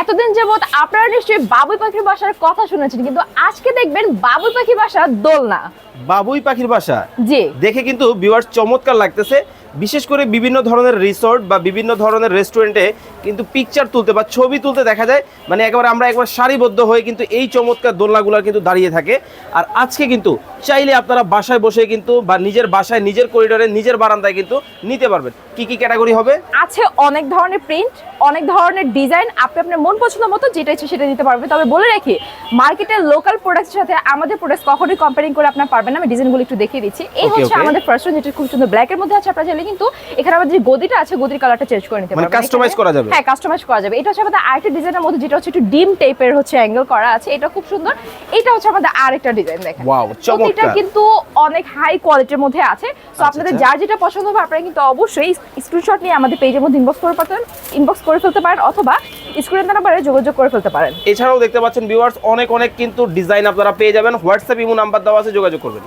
এতদিন যাবৎ আপনারা নিশ্চয়ই বাবুই পাখির বাসার কথা শুনেছেন কিন্তু আজকে দেখবেন বাবুই পাখির বাসা দোলনা। বাবুই পাখির বাসা? জি। দেখে কিন্তু ভিউয়ার্স চমৎকার লাগতেছে। বিশেষ করে বিভিন্ন ধরনের রিসোর্ট বা বিভিন্ন ধরনের রেস্টুরেন্টে কিন্তু পিকচার তুলতে বা ছবি তুলতে দেখা যায়। মানে একেবারে আমরা একবার সারিবদ্ধ হয়ে কিন্তু এই চমৎকার দোলনাগুলো কিন্তু দাঁড়িয়ে থাকে। আর আজকে কিন্তু চাইলে আপনারা বাসায় বসে কিন্তু বা নিজের বাসায় নিজের করিডোরে নিজের বারান্দায় কিন্তু নিতে পারবেন। কি কি ক্যাটাগরি হবে? আছে অনেক ধরনের প্রিন্ট অনেক ধরনের ডিজাইন আপনি আপনার মন পছন্দ মতো যেটা ইচ্ছে সেটা দিতে পারবেন। তবে বলে রাখি মার্কেটের লোকাল প্রোডাক্টের সাথে আমাদের প্রোডাক্ট কখনোই কম্পেয়ারিং করে আপনার পারবেন না। আমি ডিজাইনগুলো একটু দেখিয়ে দিচ্ছি। এই হচ্ছে আমাদের ফার্স্ট যেটা খুব সুন্দর ব্ল্যাকের মধ্যে আছে আপনারা চাইলে কিন্তু এখানে আমাদের যে গদিটা আছে গদির কালারটা চেঞ্জ করে নিতে মানে পারবেন। customize এখানে- করা যাবে? হ্যাঁ কাস্টমাইজ করা যাবে। এটা হচ্ছে আমাদের আরেকটা ডিজাইনের মধ্যে যেটা হচ্ছে একটু ডিম টাইপের হচ্ছে অ্যাঙ্গেল করা আছে। এটা খুব সুন্দর। এটা হচ্ছে আমাদের আরেকটা ডিজাইন দেখেন। Wow, চমৎকার। প্রতিটা কিন্তু অনেক হাই কোয়ালিটির মধ্যে আছে। তো আপনাদের আচ্ছা। যার যেটা পছন্দ হবে আপনারা কিন্তু অবশ্যই স্ক্রিনশট নিয়ে আমাদের পেজের মধ্যে ইনবক্স করে পারেন ইনবক্স করে ফেলতে পারেন অথবা স্ক্রিনের নাম্বারে যোগাযোগ করে ফেলতে পারেন। এছাড়াও দেখতে পাচ্ছেন ভিউয়ার্স অনেক অনেক কিন্তু ডিজাইন আপনারা পেয়ে যাবেন। হোয়াটসঅ্যাপ ইমো নাম্বার দেওয়া আছে যোগাযোগ করবেন।